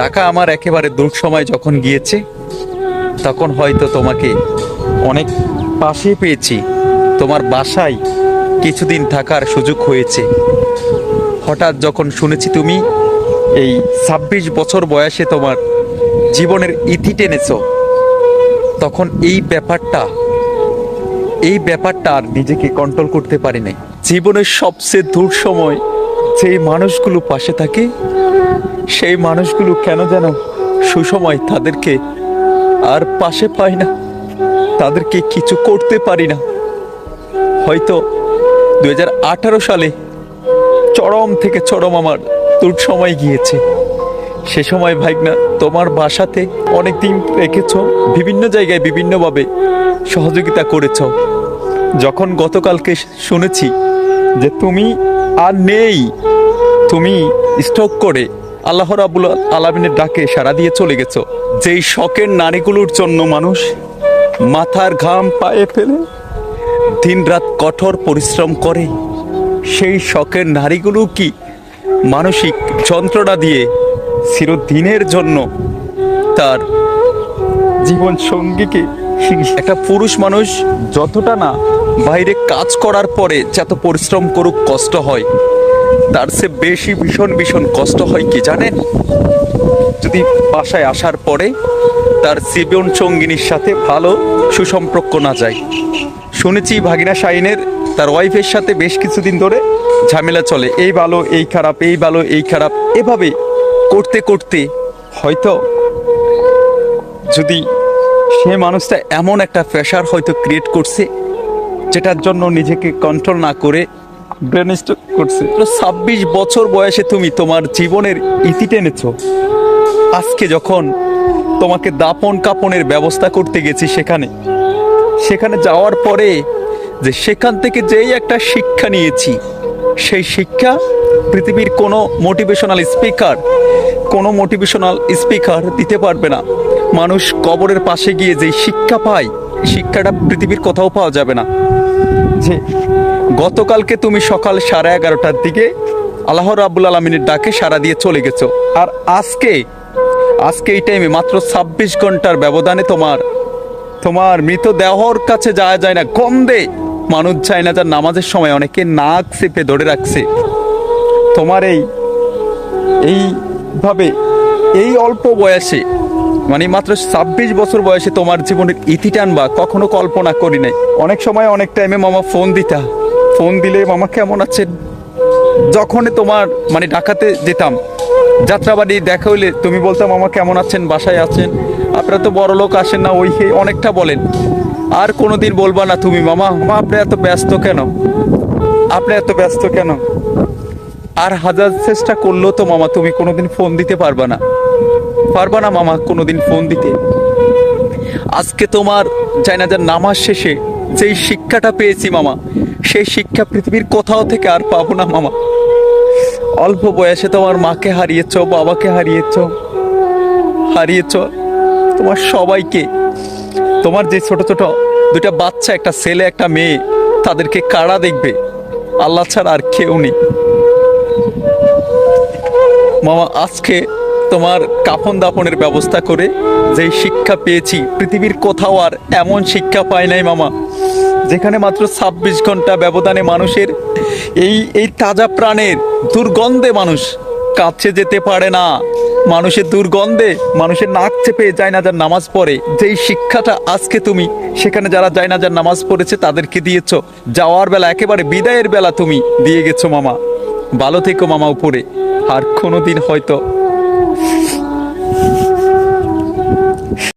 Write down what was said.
টাকা আমার একেবারে দূর সময় যখন গিয়েছে, তখন হয়তো তোমাকে অনেক পাশে পেয়েছি। তোমার বাসায় কিছুদিন থাকার সুযোগ হয়েছে। হঠাৎ যখন শুনেছি তুমি এই ছাব্বিশ বছর বয়সে তোমার জীবনের ইতি টেনেছ, তখন এই ব্যাপারটা এই ব্যাপারটা আর নিজেকে কন্ট্রোল করতে পারি নাই জীবনের সবচেয়ে দূর সময় যেই মানুষগুলো পাশে থাকে সেই মানুষগুলো কেন যেন সুসময় তাদেরকে আর পাশে পাই না? তাদেরকে কিছু করতে পারি না। হয়তো দু হাজার আঠারো সালে চরম থেকে চরম আমার দূর সময় গিয়েছে। সে সময় ভাইগনা, তোমার বাসাতে অনেক দিন রেখেছ, বিভিন্ন জায়গায় বিভিন্নভাবে সহযোগিতা করেছ। যখন গতকালকে শুনেছি যে তুমি আর নেই, তুমি স্টক করে আল্লাহ রাবুল আলমিনের ডাকে সাড়া দিয়ে চলে গেছো। যেই শখের নারীগুলোর জন্য মানুষ মাথার ঘাম পায়ে ফেলে, দিনরাত কঠোর পরিশ্রম করে, সেই শখের নারীগুলো কি মানসিক যন্ত্রণা দিয়ে চিরদিনের জন্য তার জীবন সঙ্গীকে একটা পুরুষ মানুষ যতটা না বাইরে কাজ করার পরে যত পরিশ্রম করুক, কষ্ট হয় তার সে বেশি ভীষণ ভীষণ কষ্ট হয় কি জানেন? যদি বাসায় আসার পরে তার জীবন সঙ্গিনীর সাথে ভালো সুসম্পর্ক না যায়। শুনেছি ভাগিনা শাইনের তার ওয়াইফের সাথে বেশ কিছুদিন ধরে ঝামেলা চলে। এই ভালো, এই খারাপ, এই ভালো, এই খারাপ, এভাবে করতে করতে হয়তো যদি সে মানুষটা এমন একটা প্রেশার হয়তো ক্রিয়েট করছে, যেটার জন্য নিজেকে কন্ট্রোল না করে করছে। ছাব্বিশ বছর বয়সে তুমি তোমার জীবনের ইতি টেনেছো। আজকে যখন তোমাকে দাপন কাপনের ব্যবস্থা করতে গেছি সেখানে সেখানে যাওয়ার পরে যে সেখান থেকে যেই একটা শিক্ষা নিয়েছি, সেই শিক্ষা পৃথিবীর কোনো মোটিভেশনাল স্পিকার কোনো মোটিভেশনাল স্পিকার দিতে পারবে না। মানুষ কবরের পাশে গিয়ে যেই শিক্ষা পায়, শিক্ষাটা পৃথিবীর কোথাও পাওয়া যাবে না। যে গতকালকে তুমি সকাল সাড়ে এগারোটার দিকে আল্লাহ রাবুল আলমিনের ডাকে সারা দিয়ে চলে গেছো। আর আজকে আজকে এই টাইমে মাত্র ছাব্বিশ ঘণ্টার ব্যবধানে তোমার তোমার মৃতদেহর কাছে যাওয়া যায় না গন্ধে মানুষ যায় না যার নামাজের সময় অনেকে নাক চেপে ধরে রাখছে। তোমার এই, এইভাবে, এই অল্প বয়সে মানে মাত্র ছাব্বিশ বছর বয়সে তোমার জীবনের ইতি টানবা, কখনো কল্পনা করি নাই। অনেক সময়, অনেক টাইমে মামা ফোন দিতা। ফোন দিলে মামা কেমন আছেন? যখন তোমার মানে ঢাকাতে যেতাম, যাত্রাবাড়ি দেখা হইলে তুমি বলতাম মামা কেমন আছেন? বাসায় আছেন? আপনারা তো বড় লোক আসেন না, ওই অনেকটা বলেন। আর কোনো দিন বলবা না তুমি, মামা মা আপনি এত ব্যস্ত কেন? আপনি এত ব্যস্ত কেন? আর হাজার চেষ্টা করলেও তো মামা, তুমি কোনোদিন ফোন দিতে পারবা না। পারবা না মামা কোনোদিন ফোন দিতে। আজকে তোমার জানাজার নামাজ শেষে যেই শিক্ষাটা পেয়েছি মামা, সেই শিক্ষা পৃথিবীর কোথাও থেকে আর পাবো না মামা। অল্প বয়সে তোমার মাকে হারিয়েছ, বাবাকে হারিয়েছ হারিয়েছ, তোমার সবাইকে। তোমার যে ছোট ছোট দুটা বাচ্চা, একটা ছেলে, একটা মেয়ে, তাদেরকে কারা দেখবে? আল্লাহ ছাড়া আর কেউ নেই। মামা, আজকে তোমার কাফন দাপনের ব্যবস্থা করে যেই শিক্ষা পেয়েছি, পৃথিবীর কোথাও আর এমন শিক্ষা পায় নাই মামা, যেখানে মাত্র ছাব্বিশ ঘণ্টা ব্যবধানে মানুষের এই এই তাজা প্রাণের দুর্গন্ধে মানুষ কাছে যেতে পারে না। মানুষের দুর্গন্ধে মানুষের নাক চেপে যার নামাজ পড়ে। যেই শিক্ষাটা আজকে তুমি সেখানে যারা যার নামাজ পড়েছে তাদেরকে দিয়েছ, যাওয়ার বেলা একেবারে বিদায়ের বেলা তুমি দিয়ে গেছো মামা। ভালো থেকো মামা উপরে, আর কোনোদিন হয়তো